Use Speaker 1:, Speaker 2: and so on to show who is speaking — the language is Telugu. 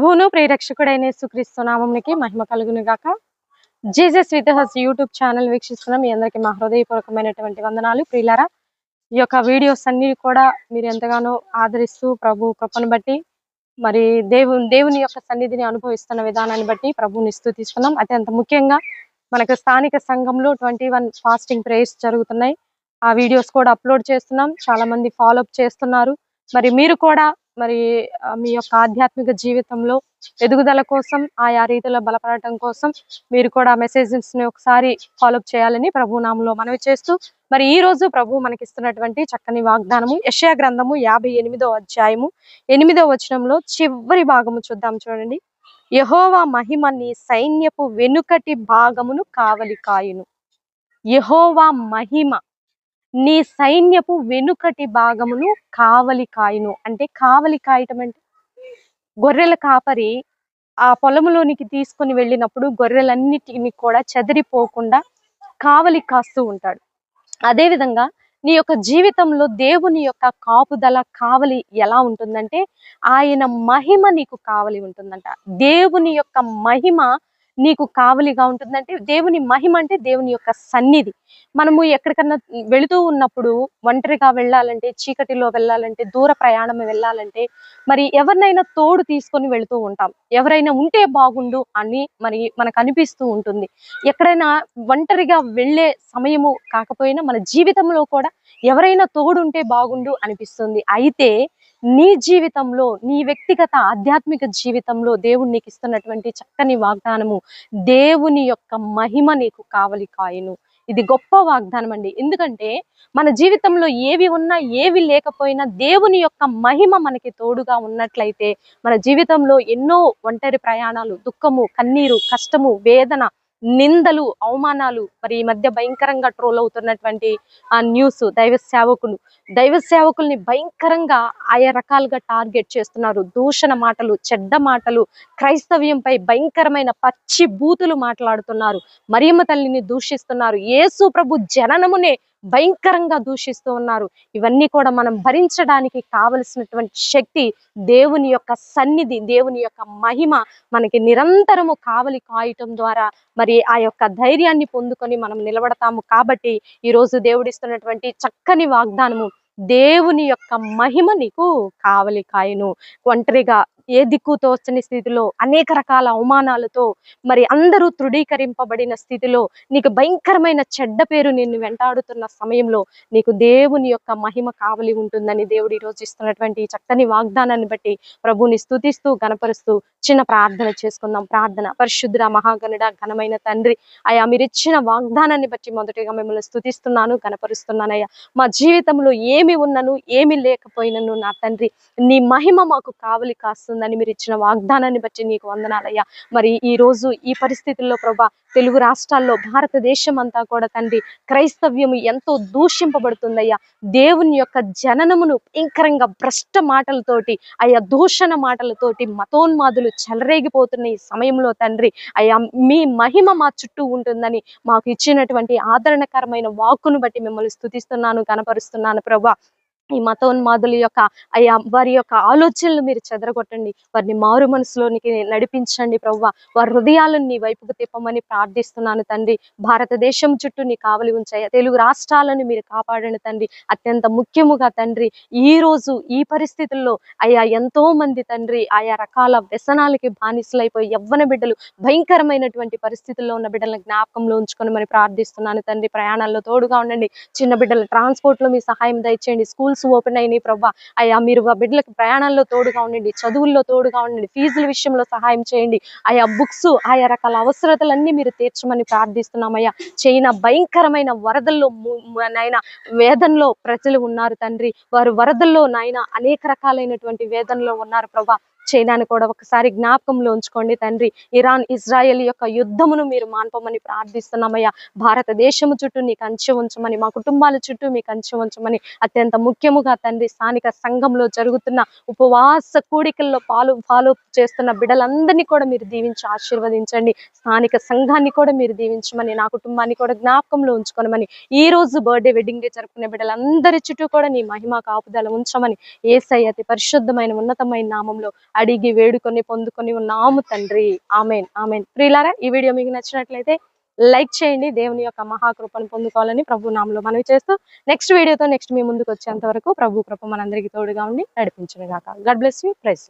Speaker 1: ప్రభువును ప్రేరక్షకుడైన సుక్రీస్తు నామంకి మహిమ కలుగును గాక Jesus with us YouTube channel వీక్షిస్తున్న. మీ అందరికీ మా హృదయపూర్వకమైనటువంటి వందనాలు. ప్రియులారా ఈ యొక్క వీడియోస్ అన్ని కూడా మీరు ఎంతగానో ఆదరిస్తూ ప్రభు కృపను బట్టి మరి దేవు దేవుని యొక్క సన్నిధిని అనుభవిస్తున్న విధానాన్ని బట్టి ప్రభువుని స్తుతిస్తున్నాం అత్యంత ముఖ్యంగా మనకు స్థానిక సంఘంలో ట్వంటీ వన్ ఫాస్టింగ్ ప్రేయర్స్ జరుగుతున్నాయి. ఆ వీడియోస్ కూడా అప్లోడ్ చేస్తున్నాం. చాలా మంది ఫాలో అప్ చేస్తున్నారు. మరి మీరు కూడా మరి మీ యొక్క ఆధ్యాత్మిక జీవితంలో ఎదుగుదల కోసం ఆయా రీతిలో బలపడటం కోసం మీరు కూడా మెసేజెస్ని ఒకసారి ఫాలోఅప్ చేయాలని ప్రభు నామంలో మనవి చేస్తూ మరి ఈ రోజు ప్రభు మనకిస్తున్నటువంటి చక్కని వాగ్దానము యెషయా గ్రంథము యాభై ఎనిమిదో అధ్యాయము ఎనిమిదో వచనంలో చివరి భాగము చూద్దాం చూడండి. యహోవా మహిమ నీ సైన్యపు వెనుకటి భాగమును కావలి కాయును. యహోవా మహిమ నీ సైన్యపు వెనుకటి భాగమును కావలి కాయను. అంటే కావలి కాయటం అంటే? గొర్రెల కాపరి ఆ పొలంలోనికి తీసుకొని వెళ్ళినప్పుడు గొర్రెలన్నిటిని కూడా చెదిరిపోకుండా కావలి కాస్తూ ఉంటాడు. అదే విధంగా నీ యొక్క జీవితంలో దేవుని యొక్క కాపుదల కావలి ఎలా ఉంటుందంటే ఆయన మహిమ నీకు కావలి ఉంటుందంట. దేవుని యొక్క మహిమ నీకు కావలిగా ఉంటుందంటే దేవుని మహిమ అంటే దేవుని యొక్క సన్నిధి. మనము ఎక్కడికన్నా వెళుతూ ఉన్నప్పుడు ఒంటరిగా వెళ్ళాలంటే చీకటిలో వెళ్ళాలంటే దూర ప్రయాణం వెళ్ళాలంటే మరి ఎవరినైనా తోడు తీసుకొని వెళుతూ ఉంటాం. ఎవరైనా ఉంటే బాగుండు అని మరి మనకు అనిపిస్తూ ఉంటుంది. ఎక్కడైనా ఒంటరిగా వెళ్ళే సమయము కాకపోయినా మన జీవితంలో కూడా ఎవరైనా తోడుంటే బాగుండు అనిపిస్తుంది. అయితే నీ జీవితంలో నీ వ్యక్తిగత ఆధ్యాత్మిక జీవితంలో దేవుడు నీకు ఇస్తున్నటువంటి చక్కని వాగ్దానము దేవుని యొక్క మహిమ నీకు కావలి కాయను. ఇది గొప్ప వాగ్దానం అండి ఎందుకంటే మన జీవితంలో ఏవి ఉన్నా ఏవి లేకపోయినా దేవుని యొక్క మహిమ మనకి తోడుగా ఉన్నట్లయితే మన జీవితంలో ఎన్నో ఒంటరి ప్రయాణాలు దుఃఖము కన్నీరు కష్టము వేదన నిందలు అవమానాలు మరి ఈ మధ్య భయంకరంగా ట్రోల్ అవుతున్నటువంటి ఆ న్యూస్ దైవ సేవకులు. దైవ సేవకుల్ని భయంకరంగా ఆయా రకాలుగా టార్గెట్ చేస్తున్నారు. దూషణ మాటలు చెడ్డ మాటలు క్రైస్తవ్యంపై భయంకరమైన పచ్చి బూతులు మాట్లాడుతున్నారు. మరియమ్మ తల్లిని దూషిస్తున్నారు. యేసు ప్రభు జననమునే భయంకరంగా దూషిస్తూ ఉన్నారు. ఇవన్నీ కూడా మనం భరించడానికి కావలసినటువంటి శక్తి దేవుని యొక్క సన్నిధి దేవుని యొక్క మహిమ మనకి నిరంతరము కావలి కాయటం ద్వారా మరి ఆ యొక్క ధైర్యాన్ని పొందుకొని మనం నిలబడతాము. కాబట్టి ఈ రోజు దేవుడిస్తున్నటువంటి చక్కని వాగ్దానము దేవుని యొక్క మహిమ నీకు కావలి కాయను. ఒంటరిగా ఏ దిక్కు తోచని స్థితిలో అనేక రకాల అవమానాలతో మరి అందరూ తృఢీకరింపబడిన స్థితిలో నీకు భయంకరమైన చెడ్డ పేరు నిన్ను వెంటాడుతున్న సమయంలో నీకు దేవుని యొక్క మహిమ కావలి ఉంటుందని దేవుడు ఈరోజు ఇస్తున్నటువంటి చక్కని వాగ్దానాన్ని బట్టి ప్రభుని స్థుతిస్తూ గనపరుస్తూ చిన్న ప్రార్థన చేసుకుందాం. ప్రార్థన. పరిశుద్ర మహాగణుడ ఘనమైన తండ్రి అయ్యా మీరు ఇచ్చిన వాగ్దానాన్ని బట్టి మొదటిగా మిమ్మల్ని స్థుతిస్తున్నాను గనపరుస్తున్నానయ్యా. మా జీవితంలో ఏమి ఉన్నను ఏమి లేకపోయినను నా తండ్రి నీ మహిమ మాకు కావలి ఉందని మీరు ఇచ్చిన వాగ్దానాన్ని బట్టి నీకు వందనాలయ్యా. మరి ఈ రోజు ఈ పరిస్థితుల్లో ప్రభా తెలుగు రాష్ట్రాల్లో భారతదేశం అంతా కూడా తండ్రి క్రైస్తవ్యము ఎంతో దూషింపబడుతుందయ్యా. దేవుని యొక్క జననమును భయంకరంగా భ్రష్ట మాటలతోటి అయ్యా దూషణ మాటలతోటి మతోన్మాదులు చెలరేగిపోతున్న ఈ సమయంలో తండ్రి అయ్యా మీ మహిమ మా చుట్టూ ఉంటుందని మాకు ఇచ్చినటువంటి ఆదరణకరమైన వాక్కును బట్టి మిమ్మల్ని స్థుతిస్తున్నాను కనపరుస్తున్నాను ప్రభా. ఈ మతోన్మాదుల యొక్క అయ్యా వారి యొక్క ఆలోచనలు మీరు చెదరగొట్టండి. వారిని మారు మనసులోనికి నడిపించండి ప్రవ్వ. వారి హృదయాలను నీ వైపుకు తిప్పమని ప్రార్థిస్తున్నాను తండ్రి. భారతదేశం చుట్టూ నీ కావలి ఉంచాయి. తెలుగు రాష్ట్రాలను మీరు కాపాడండి తండ్రి. అత్యంత ముఖ్యముగా తండ్రి ఈ రోజు ఈ పరిస్థితుల్లో అయ్యా ఎంతో మంది తండ్రి ఆయా రకాల వ్యసనాలకి బానిసలైపోయి యవ్వన బిడ్డలు భయంకరమైనటువంటి పరిస్థితుల్లో ఉన్న బిడ్డలను జ్ఞాపకంలో ఉంచుకొని మరి ప్రార్థిస్తున్నాను తండ్రి. ప్రయాణాల్లో తోడుగా ఉండండి. చిన్న బిడ్డల ట్రాన్స్పోర్ట్లో మీ సహాయం దయచేయండి. స్కూల్స్ ఓపెన్ అయినాయి ప్రభా. అయ్యా మీరు ఆ బిడ్డలకు ప్రయాణాల్లో తోడుగా ఉండండి చదువుల్లో తోడుగా ఉండండి ఫీజుల విషయంలో సహాయం చేయండి. ఆయా బుక్స్ ఆయా రకాల అవసరతలన్నీ మీరు తీర్చమని ప్రార్థిస్తున్నామయ్యా. చైనా భయంకరమైన వరదల్లో నాయన వేదనలో ప్రజలు ఉన్నారు తండ్రి. వారు వరదల్లో నాయన అనేక రకాలైనటువంటి వేదనలో ఉన్నారు ప్రభా. చైనాను కూడా ఒకసారి జ్ఞాపకంలో ఉంచుకోండి తండ్రి. ఇరాన్ ఇజ్రాయెల్ యొక్క యుద్ధమును మీరు మాన్పమని ప్రార్థిస్తున్నామయ్యా. భారతదేశము చుట్టూ నీకు అంచె ఉంచమని మా కుటుంబాల చుట్టూ మీకు అంచె ఉంచమని అత్యంత ముఖ్యముగా తండ్రి స్థానిక సంఘంలో జరుగుతున్న ఉపవాస కూడికల్లో పాలు ఫాలో చేస్తున్న బిడ్డలందరినీ కూడా మీరు దీవించి ఆశీర్వదించండి. స్థానిక సంఘాన్ని కూడా మీరు దీవించమని నా కుటుంబాన్ని కూడా జ్ఞాపకంలో ఉంచుకోనమని ఈ రోజు బర్త్డే వెడ్డింగ్ డే జరుపుకునే బిడ్డలందరి చుట్టూ కూడా నీ మహిమ కాపుదల ఉంచమని ఏసై అతి పరిశుద్ధమైన ఉన్నతమైన నామంలో అడిగి వేడుకొని పొందుకొని ఉన్నాము తండ్రి. Amen amen. ప్రియులారా ఈ వీడియో మీకు నచ్చినట్లయితే లైక్ చేయండి దేవుని యొక్క మహాకృపను పొందుకోవాలని ప్రభు నామలో మనవి చేస్తూ నెక్స్ట్ వీడియోతో నెక్స్ట్ మీ ముందుకు వచ్చేంత వరకు ప్రభు కృప మనందరికీ తోడుగా ఉండి నడిపించిన గాక గడ్ బ్లెస్ యూ ప్రైస్